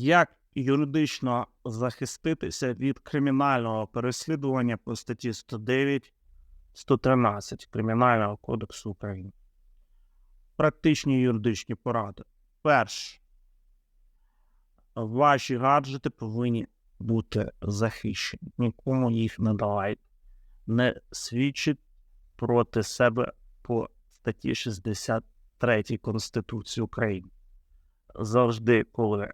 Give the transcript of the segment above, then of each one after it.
Як юридично захиститися від кримінального переслідування по статті 109 113 Кримінального кодексу України? Практичні юридичні поради. Перше. Ваші гаджети повинні бути захищені. Нікому їх не давайте. Не свідчить проти себе по статті 63 Конституції України. Завжди, коли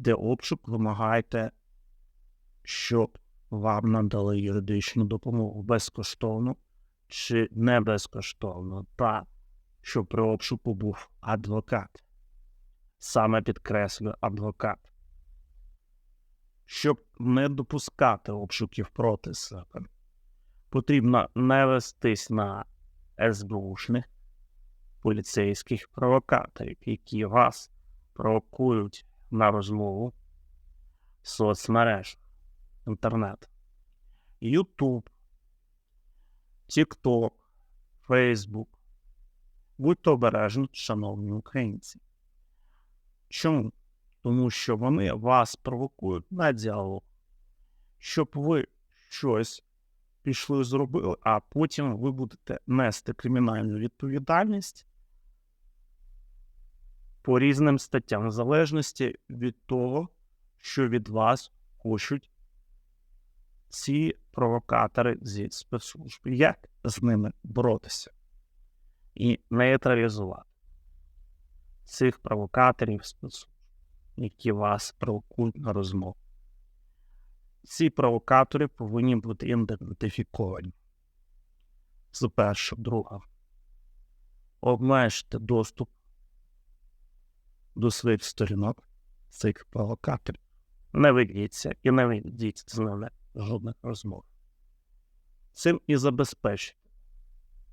йде обшук, вимагайте, щоб вам надали юридичну допомогу безкоштовно чи не безкоштовно, та щоб при обшуку був адвокат. Саме підкреслюю адвокат. Щоб не допускати обшуків проти себе, потрібно не вестись на СБУшних поліцейських провокаторів, які вас провокують на розмову соцмереж, інтернет, Ютуб, TikTok, Facebook. Будьте обережні, шановні українці. Чому? Тому що вони вас провокують на діалог, щоб ви щось пішли зробили, а потім ви будете нести кримінальну відповідальність по різним статтям, в залежності від того, що від вас хочуть ці провокатори зі спецслужб. Як з ними боротися і нейтралізувати цих провокаторів спецслужб, які вас провокують на розмову? Ці провокатори повинні бути ідентифіковані. Це перше, друге. Обмежте доступ до своїх сторінок цих провокаторів. Не ведіться і не ведіть з ними жодних розмов. Цим і забезпечите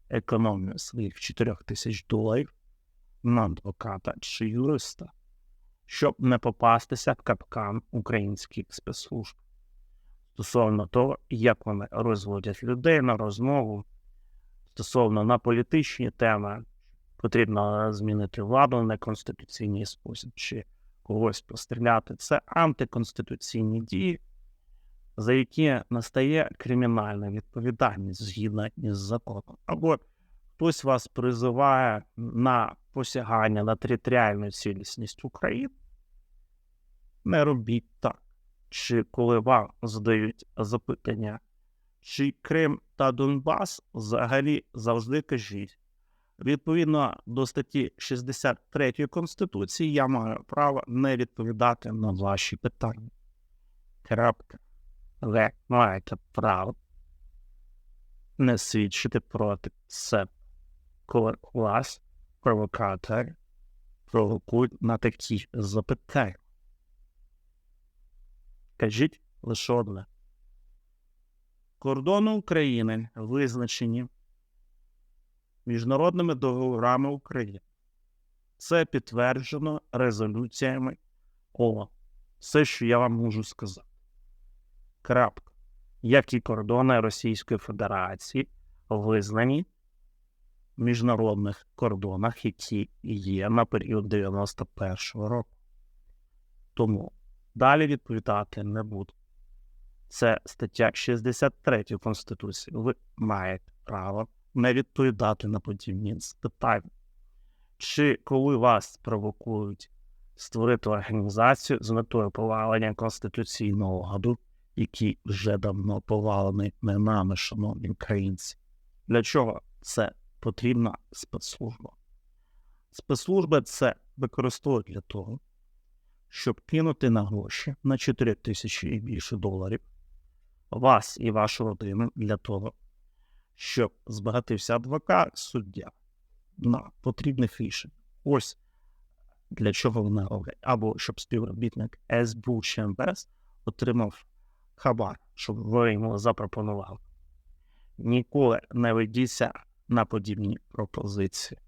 економію своїх 4 тисяч доларів на адвоката чи юриста, щоб не попастися в капкан українських спецслужб стосовно того, як вони розводять людей на розмову стосовно на політичні теми, потрібно змінити владу на конституційний спосіб чи когось постріляти. Це антиконституційні дії, за які настає кримінальна відповідальність згідно із законом. Або хтось вас призиває на посягання на територіальну цілісність України. Не робіть так. Чи коли вам задають запитання, чи Крим та Донбас взагалі завжди кажіть. Відповідно до статті 63 Конституції, я маю право не відповідати на ваші питання. Крапка. Ви маєте право не свідчити проти себе, коли вас провокатори провокують на такі запитання. Кажіть лише одне. Кордони України визначені міжнародними договорами України. Це підтверджено резолюціями ООН. Все, що я вам можу сказати. Крапка. Як і кордони Російської Федерації визнані в міжнародних кордонах, які є на період 91-го року. Тому далі відповідати не буду. Це стаття 63 Конституції. Ви маєте право не відповідати на подібні питання. Чи коли вас провокують створити організацію з метою повалення конституційного ладу, який вже давно повалений не нами, шановні українці, для чого це потрібна спецслужба? Спецслужби це використовують для того, щоб кинути на гроші на 4 тисячі і більше доларів вас і вашу родину для того, щоб збагатився адвокат, суддя на потрібних рішень. Ось для чого вони роблять. Або щоб співробітник СБУ чи МВС отримав хабар, щоб ви йому запропонували. Ніколи не ведіться на подібні пропозиції.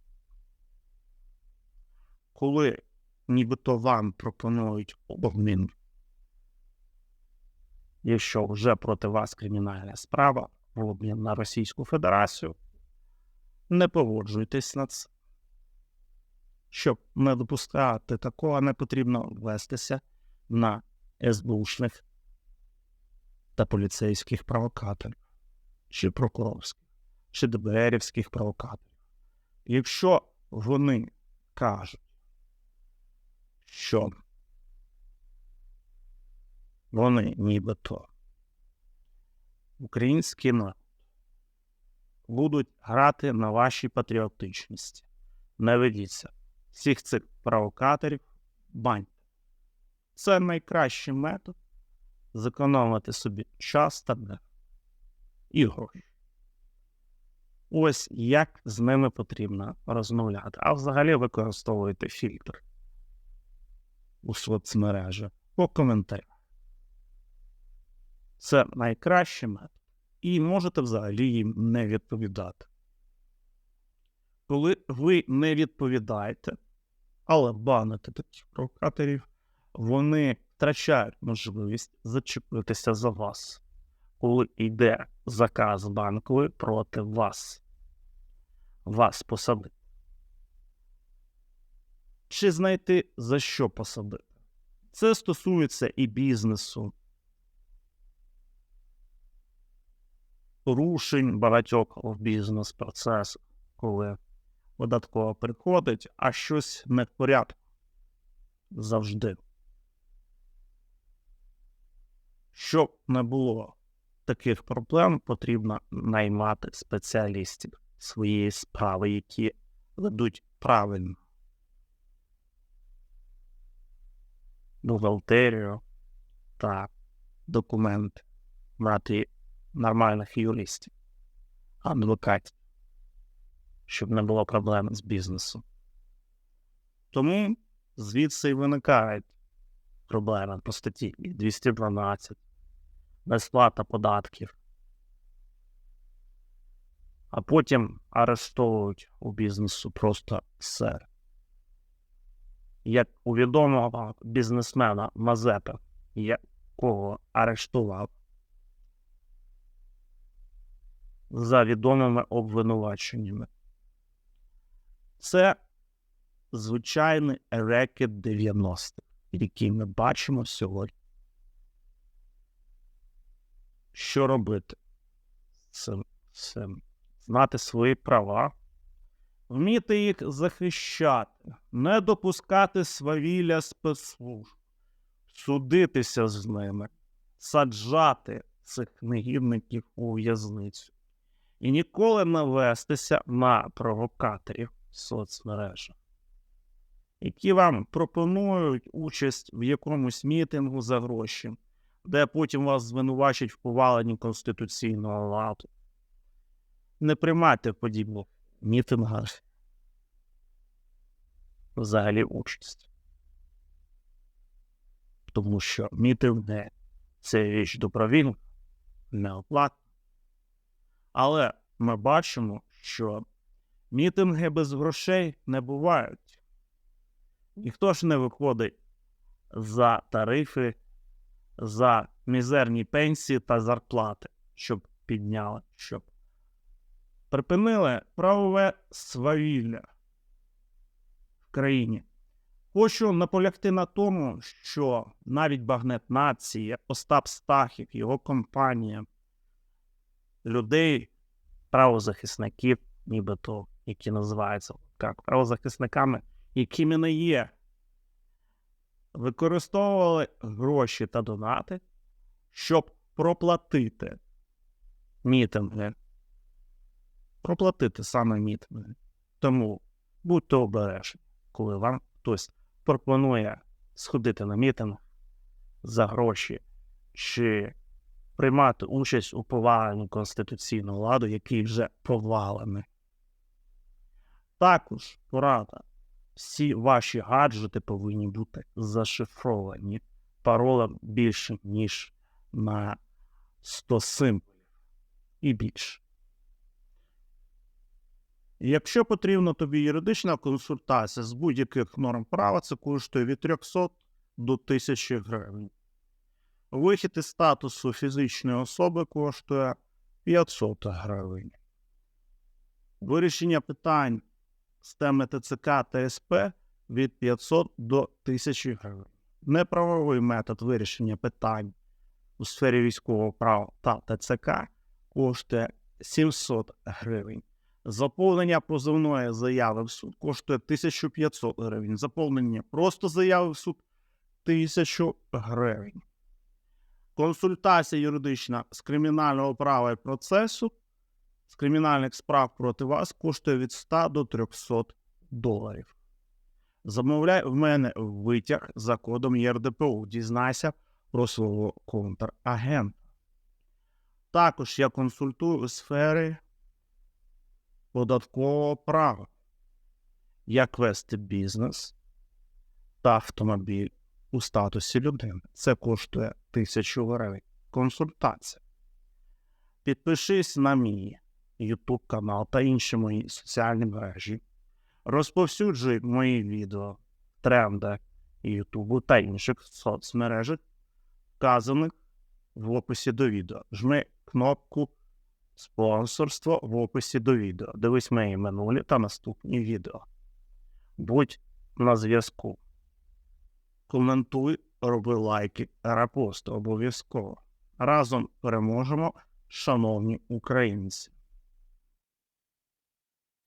Коли нібито вам пропонують обмін, якщо вже проти вас кримінальна справа, в обмін на Російську Федерацію, не погоджуйтесь на це. Щоб не допускати такого, не потрібно вестися на СБУшних та поліцейських провокаторів, чи прокурорських, чи ДБРівських провокаторів. Якщо вони кажуть, що вони нібито український народ будуть грати на вашій патріотичності. Не ведіться. Всіх цих провокаторів баньте. Це найкращий метод зекономити собі час та нерв і гроші. Ось як з ними потрібно розмовляти. А взагалі використовуйте фільтр у соцмережах по коментарях. Це найкращий метод. І можете взагалі їм не відповідати. Коли ви не відповідаєте, але баните таких провокаторів, вони втрачають можливість зачепитися за вас, коли йде заказ банковий проти вас. Вас посадити. Чи знайти за що посадити? Це стосується і бізнесу, порушень багатьох в бізнес-процесах, коли податкова приходить, а щось не в порядку. Завжди. Щоб не було таких проблем, потрібно наймати спеціалістів своєї справи, які ведуть правильно. Бухгалтерію та документи, мати нормальних юристів, адвокатів, щоб не було проблем з бізнесом. Тому звідси і виникають проблеми по статті 212, несплата податків, а потім арештовують у бізнесу просто все. Як у відомого бізнесмена Мазепи, якого арештував за відомими обвинуваченнями. Це звичайний рекет 90-х, який ми бачимо сьогодні. Що робити з цим? Знати свої права, вміти їх захищати, не допускати свавілля спецслужб, судитися з ними, саджати цих негідників у в'язницю і ніколи не вестися на провокаторів соцмережах, які вам пропонують участь в якомусь мітингу за гроші, де потім вас звинувачать в поваленні конституційного ладу. Не приймайте в подібних мітингах взагалі участь. Тому що мітинги це річ добровільна, неоплатна. Але ми бачимо, що мітинги без грошей не бувають. Ніхто ж не виходить за тарифи, за мізерні пенсії та зарплати, щоб підняли, щоб припинили правове свавілля в країні. Хочу наполягти на тому, що навіть багнет нації, Остап Стахів, його компанія людей, правозахисників, нібито, які називаються як правозахисниками, якими не є, використовували гроші та донати, щоб проплатити мітинги. Проплатити саме мітинги. Тому будьте обережні, коли вам хтось пропонує сходити на мітинг за гроші чи приймати участь у поваленні конституційного ладу, який вже повалений. Також порада. Всі ваші гаджети повинні бути зашифровані паролем більше, ніж на 100 символів і більше. Якщо потрібна тобі юридична консультація з будь-яких норм права, це коштує від 300 до 1000 гривень. Вихід із статусу фізичної особи коштує 500 гривень. Вирішення питань з теми ТЦК та СП від 500 до 1000 гривень. Неправовий метод вирішення питань у сфері військового права та ТЦК коштує 700 гривень. Заповнення позовної заяви в суд коштує 1500 гривень. Заповнення просто заяви в суд 1000 гривень. Консультація юридична з кримінального права і процесу з кримінальних справ проти вас коштує від 100 до 300 доларів. Замовляй в мене витяг за кодом ЄРДПУ. Дізнайся про свого контрагента. Також я консультую у сфері податкового права, як вести бізнес та автомобіль у статусі людини. Це коштує 1000 гривень. Консультація. Підпишись на мій YouTube канал та інші мої соціальні мережі. Розповсюджуй мої відео, тренди YouTube та інших соцмережах, вказаних в описі до відео. Жми кнопку спонсорство в описі до відео. Дивись мої минулі та наступні відео. Будь на зв'язку. Коментуй, роби лайки, репости обов'язково. Разом переможемо, шановні українці.